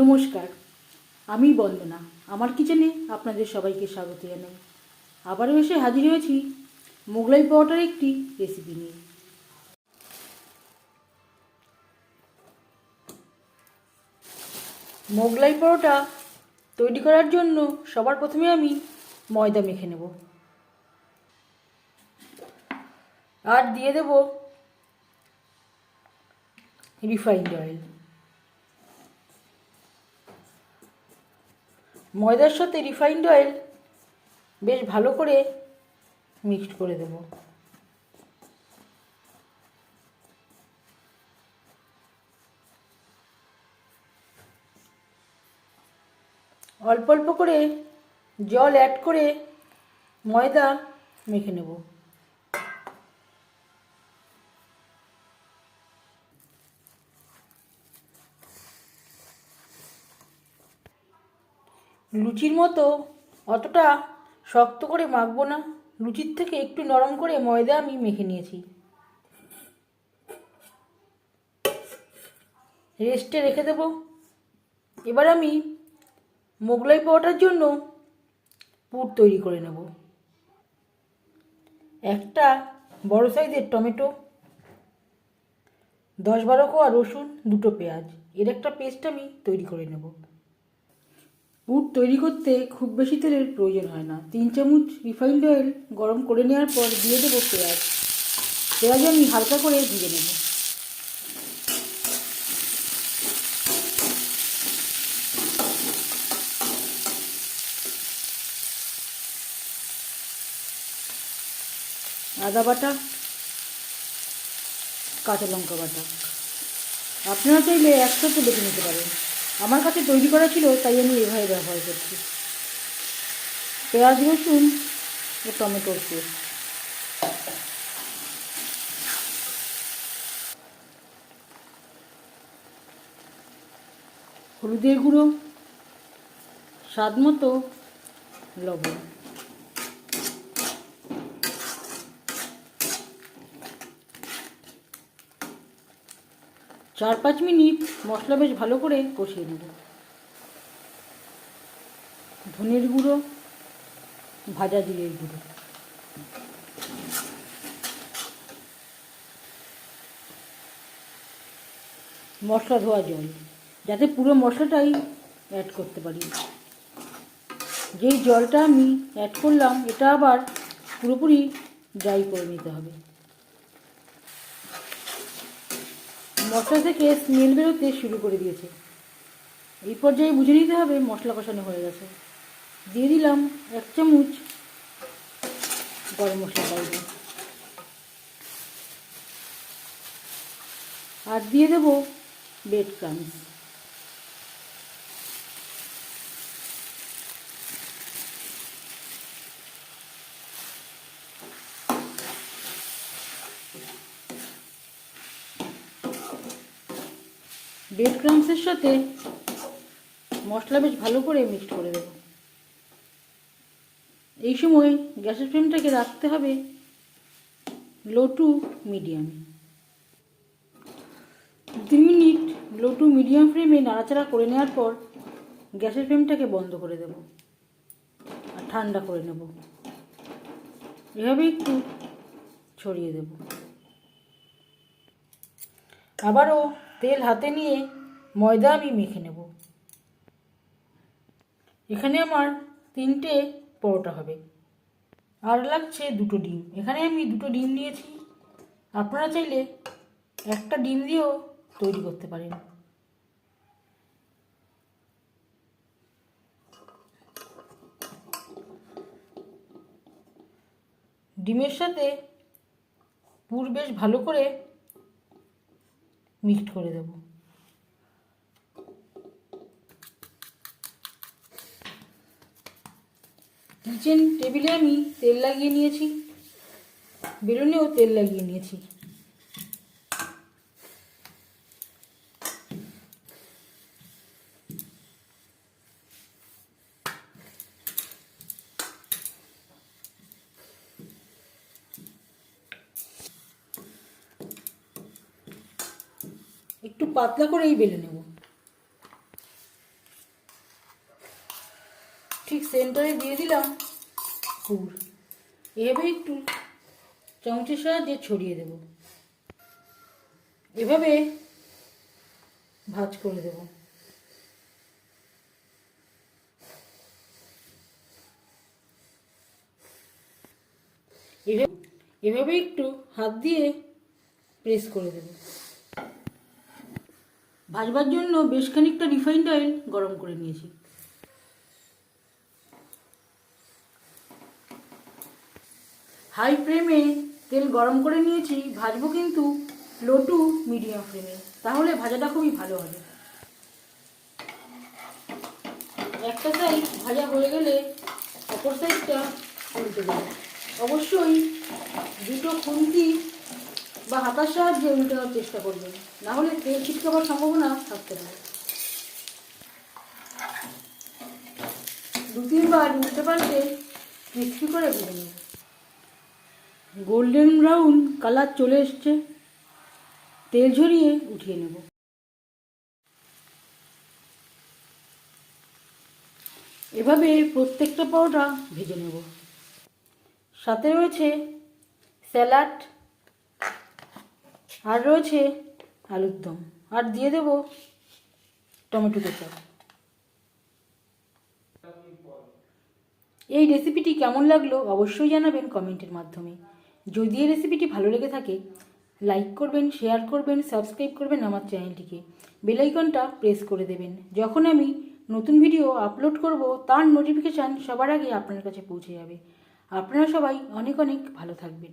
নমস্কার, আমি বন্দনা। আমার কিচেনে আপনাদের সবাইকে স্বাগত জানাই। আবারও এসে হাজির হয়েছি মোগলাই পাউডার একটি রেসিপি নিয়ে। মোগলাই পরোটা তৈরি করার জন্য সবার প্রথমে আমি ময়দা মেখে নেব। আর দিয়ে দেব রিফাইন্ড অয়েল ময়দার সাথে রিফাইন্ড অয়েল বেশ ভালো করে মিক্সড করে দেব। অল্প অল্প করে জল অ্যাড করে ময়দা মেখে নেব। লুচির মতো অতটা শক্ত করে মাখবো না। লুচির থেকে একটু নরম করে ময়দা আমি মেখে নিয়েছি। রেস্টে রেখে দেব। এবার আমি মোগলাই পাওয়াটার জন্য পুর তৈরি করে নেব। একটা বড় সাইজের টমেটো, দশ বারো কোয়া রসুন, দুটো পেঁয়াজ। এর একটা পেস্ট আমি তৈরি করে নেব। পুর তৈরি করতে খুব বেশি তেলের প্রয়োজন হয় না। তিন চামচ রিফাইন্ড অয়েল গরম করে নেওয়ার পর দিয়ে দেবো পেঁয়াজ। পেঁয়াজ আমি হালকা করে ভেজে নেব। আদা বাটা, কাঁচা লঙ্কা বাটা। আপনারা চাইলে একসাথে বেটে নিতে পারেন। আমার কাছে তৈরি করা ছিল, তাই আমি এভাবে ব্যবহার করছি। পেঁয়াজ, রসুন ও টমেটোর পেস্ট হলুদের গুঁড়ো, স্বাদ মতো লবণ। চার পাঁচ মিনিট মশলা বেশ ভালো করে কষিয়ে নেব। ধনের গুঁড়ো, ভাজা জিরের গুঁড়ো। মশলা ধোয়া জল, যাতে পুরো মশলাটাই অ্যাড করতে পারি। যেই জলটা আমি অ্যাড করলাম, এটা আবার পুরোপুরি ড্রাই করে নিতে হবে। মশলা থেকে স্মেল বেরোতে শুরু করে দিয়েছে। এই পর্যায়ে বুঝে নিতে হবে মশলা কষানো হয়ে গেছে। দিয়ে দিলাম এক চামচ গরম মশলা পাউডার। আর দিয়ে দেবো বেড ক্রামস ব্রেড ক্রামসের সাথে মশলা বেশ ভালো করে মিক্সড করে দেব। এই সময় গ্যাসের ফ্লেমটাকে রাখতে হবে লো টু মিডিয়াম তিন মিনিট লো টু মিডিয়াম ফ্লেমে নাড়াচাড়া করে নেওয়ার পর গ্যাসের ফ্লেমটাকে বন্ধ করে দেব আর ঠান্ডা করে নেব। এভাবে একটু ছড়িয়ে দেব। আবারও তেল হাতে নিয়ে ময়দা আমি মেখে নেব। এখানে আমার তিনটে পরোটা হবে। আর লাগছে দুটো ডিম। এখানে আমি দুটো ডিম নিয়েছি। আপনারা চাইলে একটা ডিম দিয়েও তৈরি করতে পারেন। ডিমের সাথে পুর বেশ ভালো করে মিক্সড করে দেব। কিচেন টেবিলে আমি তেল লাগিয়ে নিয়েছি। বেলুনেও তেল লাগিয়ে নিয়েছি। একটু পাতলা করেই বেলে নেব। ঠিক সেন্টারে দিয়ে দিলাম গুড়। এভাবে একটু চামচের সাহায্যে ছড়িয়ে দেব। এভাবে ভাজ করে দেব। এভাবে একটু হাত দিয়ে প্রেস করে দেবো। ভাজবার জন্য বেশ খানিকটা রিফাইন্ড অয়েল গরম করে নিয়েছি। হাই ফ্লেমে তেল গরম করে নিয়েছি, ভাজবো কিন্তু লো টু মিডিয়াম ফ্লেমে তাহলে ভাজাটা খুবই ভালো হবে। একটা সাইড ভাজা হয়ে গেলে অপর সাইডটা উল্টে দেবো। অবশ্যই দুটো খুন্তি বা হাতার সাহায্যে উল্টে দেওয়ার চেষ্টা করবেন না হলে তেল ছিটকাবার সম্ভাবনা থাকতে পারে। দু তিনবার উল্টে পাল্টে ক্রিস্পি করে ভেজে নেব গোল্ডেন ব্রাউন কালার চলে এসছে। তেল ঝরিয়ে উঠিয়ে নেব। এভাবে প্রত্যেকটা পাউডার ভেজে নেব। সাথে রয়েছে স্যালাড আর রয়েছে আলুর দম। আর দিয়ে দেব টমেটো কেচাপ। এই রেসিপিটি কেমন লাগল অবশ্যই জানাবেন কমেন্টের মাধ্যমে। যদি এই রেসিপিটি ভালো লেগে থাকে, লাইক করবেন, শেয়ার করবেন, সাবস্ক্রাইব করবেন আমার চ্যানেলটিকে। বেলাইকনটা প্রেস করে দেবেন। যখন আমি নতুন ভিডিও আপলোড করব, তার নোটিফিকেশান সবার আগে আপনার কাছে পৌঁছে যাবে। আপনারা সবাই অনেক অনেক ভালো থাকবেন।